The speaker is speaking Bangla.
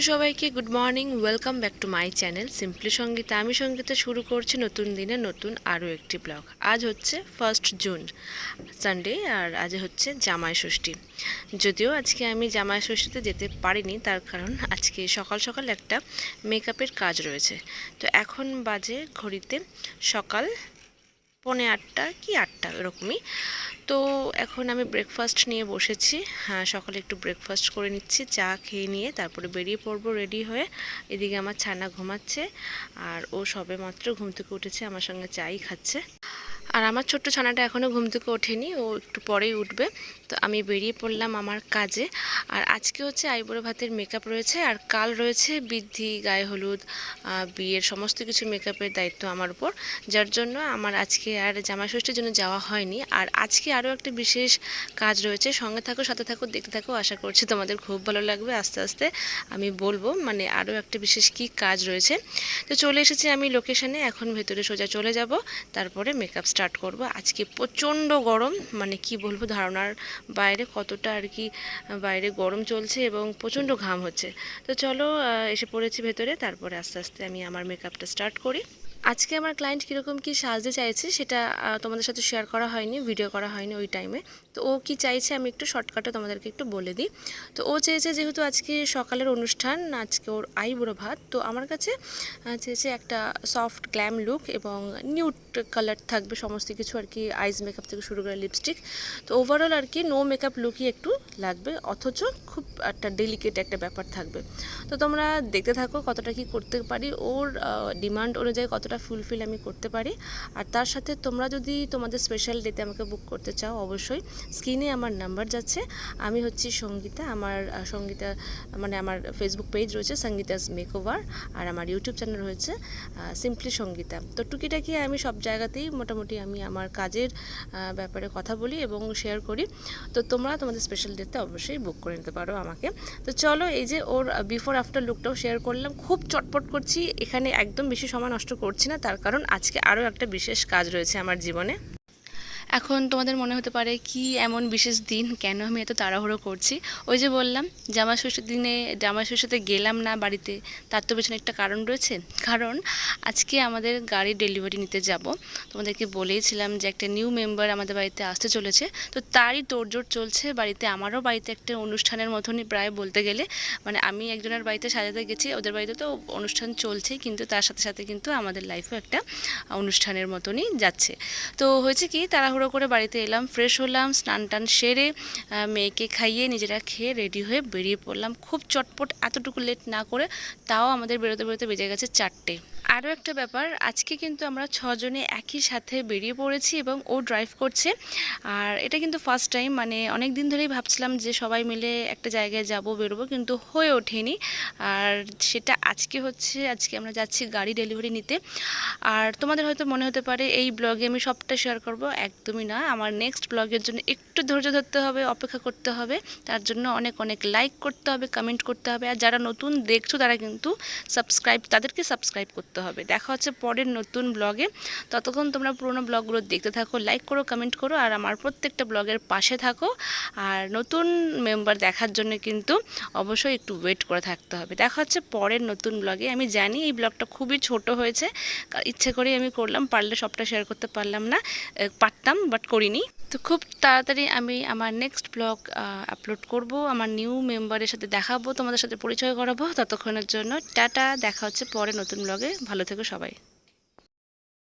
সবাইকে, good morning, welcome back to my channel simply Sangeeta. আমি সঙ্গীতা, শুরু করছি নতুন দিনে নতুন আরও একটি ব্লগ। আজ হচ্ছে ফার্স্ট জুন সানডে আর আজ হচ্ছে জামাই ষষ্ঠী। যদিও আজকে আমি জামাই ষষ্ঠীতে যেতে পারিনি, তার কারণ আজকে সকাল সকাল একটা মেকআপের কাজ রয়েছে। তো এখন বাজে ঘড়িতে সকাল পৌনে আটটা কি আটটা, এরকমই। তো এখন আমি ব্রেকফাস্ট নিয়ে বসেছি। হ্যাঁ সকালে একটু ব্রেকফাস্ট করে নিচ্ছি, চা খেয়ে নিয়ে তারপরে বেরিয়ে পড়ব রেডি হয়ে। এদিকে আমার ছানা ঘুমাচ্ছে আর ও সবে মাত্র ঘুম থেকে উঠেছে, আমার সঙ্গে চাই খাচ্ছে। আর আমার ছোট্ট ছানাটা এখনও ঘুম থেকে ওঠেনি, ও একটু পরেই উঠবে। তো আমি বেরিয়ে পড়লাম আমার কাজে। আর আজকে হচ্ছে আইবুড়ো ভাতের মেকআপ রয়েছে, আর কাল রয়েছে বৃদ্ধি, গায়ে হলুদ বিয়ের সমস্ত কিছু মেকআপের দায়িত্ব আমার উপর। যার জন্য আমার আজকে আর জামা ষষ্ঠীর জন্য যাওয়া হয়নি। আর আজকে আরও একটা বিশেষ কাজ রয়েছে, সঙ্গে থাকো, সাথে থাকো, দেখতে থাকো, আশা করছি তোমাদের খুব ভালো লাগবে। আস্তে আস্তে আমি বলব মানে আরও একটা বিশেষ কি কাজ রয়েছে। তো চলে এসেছি আমি লোকেশানে এখন ভেতরে সোজা চলে যাব, তারপরে মেকআপ স্টার্ট করব। আজকে প্রচণ্ড গরম মানে কি বলব, ধারণার বাইরে কতটা আর কি বাইরে গরম চলছে এবং প্রচণ্ড ঘাম হচ্ছে। তো চলো এসে পড়েছি ভেতরে, তারপরে আস্তে আস্তে আমি আমার মেকআপটা স্টার্ট করি। আজকে আমার ক্লায়েন্ট কীরকম কী সাজতে চাইছে সেটা তোমাদের সাথে শেয়ার করা হয়নি ভিডিও করা হয়নি ওই টাইমে তো ও কি চাইছে আমি একটু শর্টকাটে তোমাদেরকে একটু বলে দিই। তো ও চেয়েছে যেহেতু আজকে সকালের অনুষ্ঠান, আজকে ওর আই বুড়ো ভাত, তো আমার কাছে চেয়েছে একটা সফট গ্ল্যাম লুক এবং নিউট কালার থাকবে, সমস্ত কিছু আর কি আইস মেকআপ থেকে শুরু করে লিপস্টিক তো ওভারঅল আর কি নো মেকআপ লুকই একটু লাগবে, অথচ খুব একটা ডেলিকেট একটা ব্যাপার থাকবে। তো তোমরা দেখতে থাকো কতটা কি করতে পারি, ওর ডিমান্ড অনুযায়ী কতটা ফুলফিল আমি করতে পারি। আর তার সাথে তোমরা যদি তোমাদের স্পেশাল ডেতে আমাকে বুক করতে চাও, অবশ্যই স্ক্রিনে আমার নাম্বার যাচ্ছে। আমি হচ্ছি সঙ্গীতা, আমার সঙ্গীতা মানে আমার ফেসবুক পেজ রয়েছে সঙ্গীতাস মেকওভার আর আমার ইউটিউব চ্যানেল রয়েছে সিম্পলি সঙ্গীতা। তো টুকিটাকি আমি সব জায়গাতেই মোটামুটি আমি আমার কাজের ব্যাপারে কথা বলি এবং শেয়ার করি। তো তোমরা তোমাদের স্পেশাল ডেতে অবশ্যই বুক করে নিতে পারো আমাকে। তো চলো এই যে ওর বিফোর আফটার লুকটাও শেয়ার করলাম। খুব চটপট করছি, এখানে একদম বেশি সময় নষ্ট করছি না, তার কারণ আজকে আরও একটা বিশেষ কাজ রয়েছে আমার জীবনে। এখন তোমাদের মনে হতে পারে কি এমন বিশেষ দিন? কেন আমি এত তাড়াহুড়ো করছি? ওই যে বললাম জামা ষষ্ঠীর দিনে জামা ষষ্ঠীতে গেলাম না বাড়িতে, তার তো পেছনে একটা কারণ রয়েছে। কারণ, আজকে আমাদের গাড়ি ডেলিভারি নিতে যাব। তোমাদেরকে বলেইছিলাম যে একটা নিউ মেম্বার আমাদের বাড়িতে আসতে চলেছে। তো তারই তোড়জোড় চলছে বাড়িতে। আমারও বাড়িতে একটা অনুষ্ঠানের মতনই প্রায় বলতে গেলে। মানে আমি একজনের বাড়িতে সাজাতে গেছি, ওদের বাড়িতে তো অনুষ্ঠান চলছেই, কিন্তু তার সাথে সাথে কিন্তু আমাদের লাইফও একটা অনুষ্ঠানের মতনই যাচ্ছে। তো হয়েছে কি, তাড়াহুড়ো করে বাড়িতে এলাম ফ্রেশ হলাম, স্নান টান সেরে মেয়েকে খাইয়ে নিজেরা খেয়ে রেডি হয়ে বেরিয়ে পড়লাম। খুব চটপট, এতটুকু লেট না করে তাও আমাদের বেরোতে বেরোতে বেজে গেছে চারটে। আরও একটা ব্যাপার, আজকে কিন্তু আমরা ছজনে একই সাথে বেরিয়ে পড়েছি এবং ও ড্রাইভ করছে। আর এটা কিন্তু ফার্স্ট টাইম মানে অনেক দিন ধরেই ভাবছিলাম যে সবাই মিলে একটা জায়গায় যাব, বেরোবো, কিন্তু হয়ে ওঠেনি। আর সেটা আজকে হচ্ছে, আজকে আমরা যাচ্ছি গাড়ি ডেলিভারি নিতে। আর তোমাদের হয়তো মনে হতে পারে, এই ব্লগে আমি সবটা শেয়ার করব। একদমই না, আমার নেক্সট ব্লগের জন্য একটু ধৈর্য ধরতে হবে, অপেক্ষা করতে হবে। তার জন্য অনেক অনেক লাইক করতে হবে কমেন্ট করতে হবে। আর যারা নতুন দেখছ, তারা কিন্তু সাবস্ক্রাইব তাদেরকে সাবস্ক্রাইব করতে হবে দেখা হচ্ছে পরের নতুন ব্লগে। ততক্ষণ তোমরা পুরোনো ব্লগগুলো দেখতে থাকো লাইক করো কমেন্ট করো, আর আমার প্রত্যেকটা ব্লগের পাশে থাকো। আর নতুন মেম্বার দেখার জন্য কিন্তু অবশ্যই একটু ওয়েট করে থাকতে হবে। দেখা হচ্ছে পরের নতুন ব্লগে। আমি জানি এই ব্লগটা খুবই ছোট হয়েছে। ইচ্ছে করেই আমি করলাম, পারলে সবটা শেয়ার করতে পারলাম না। পারতাম বাট করিনি। তো খুব তাড়াতাড়ি আমি আমার নেক্সট ব্লগ আপলোড করব। আমার নিউ মেম্বারের সাথে দেখাবো, তোমাদের সাথে পরিচয় করাবো। ততক্ষণের জন্য টাটা, দেখা হচ্ছে পরে নতুন ব্লগে ভালো থেকো সবাই।